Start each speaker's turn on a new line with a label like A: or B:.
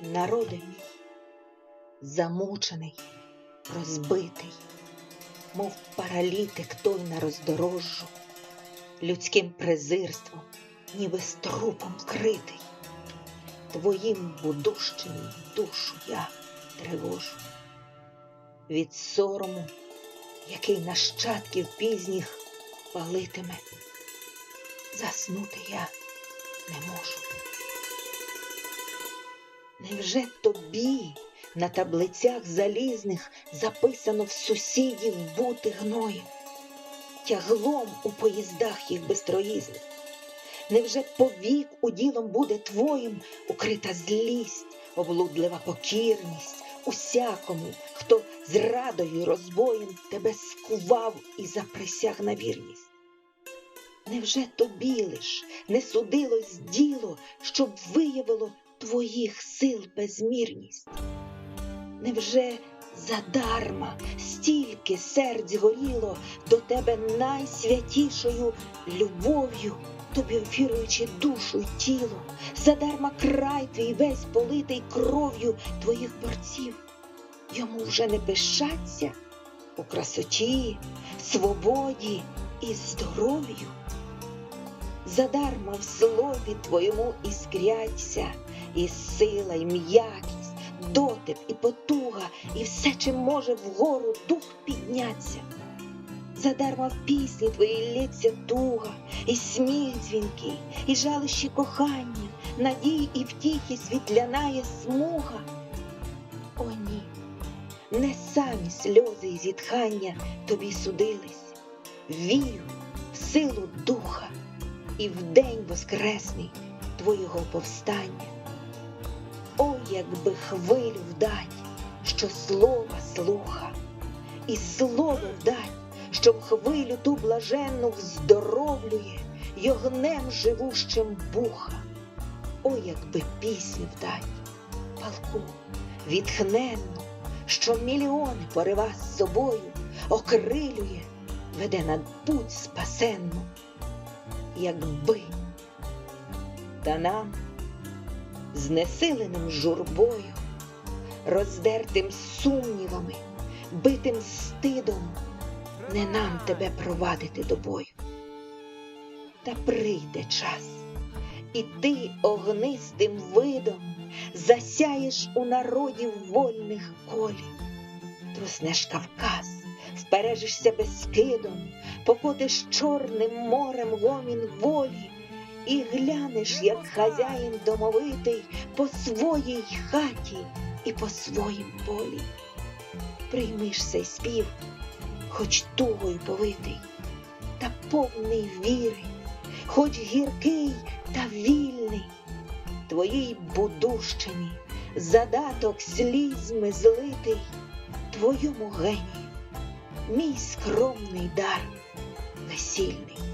A: Народи мій, замучений, розбитий, мов паралітик той на роздорожжу, людським презирством, ніби струпом критий, твоїм будущим душу я тривожу. Від сорому, який нащадків пізніх палитиме, заснути я не можу. Невже тобі на таблицях залізних записано в сусідів бути гноєм, тяглом у поїздах їх безтроїзних? Невже повік уділом буде твоїм укрита злість, облудлива покірність усякому, хто зрадою й розбоєм тебе скував і заприсяг на вірність? Невже тобі лиш не судилось діло, щоб виявило твоїх сил безмірність? Невже задарма стільки сердь горіло до тебе найсвятішою любов'ю, тобі офіруючи душу й тіло, задарма край твій весь политий кров'ю твоїх борців? Йому вже не пишаться у красоті, свободі і здоров'ю? Задарма в слові твоєму іскряться, і сила, і м'якість, дотип і потуга, і все, чим може вгору дух підняться. Задарма в пісні твоїй лється туга, і сміх дзвінкий, і жалощі кохання, надії і втіхи світлянає смуга. О, ні, не самі сльози і зітхання тобі судились. Вірю в силу духа і в день воскресний твого повстання. Якби хвилю вдать, що слова слуха, і слово вдать, що в хвилю ту блаженну вздоровлює й огнем живущим буха. О, якби пісню вдать, палку, відхненну, що мільйони порива з собою окрилює, веде на путь спасенну якби. Та нам, знесиленим журбою, роздертим сумнівами, битим стидом, не нам тебе провадити до бою. Та прийде час, і ти огнистим видом засяєш у народів вольних колі, труснеш Кавказ, впережишся безкидом, покотиш чорним морем гомін волі, і глянеш, як хазяїн домовитий по своїй хаті і по своїм полі. Приймиш цей спів, хоч тугою повитий, та повний віри, хоч гіркий та вільний, твоїй будущині задаток слізьми злитий, твоєму генію, мій скромний дар весільний.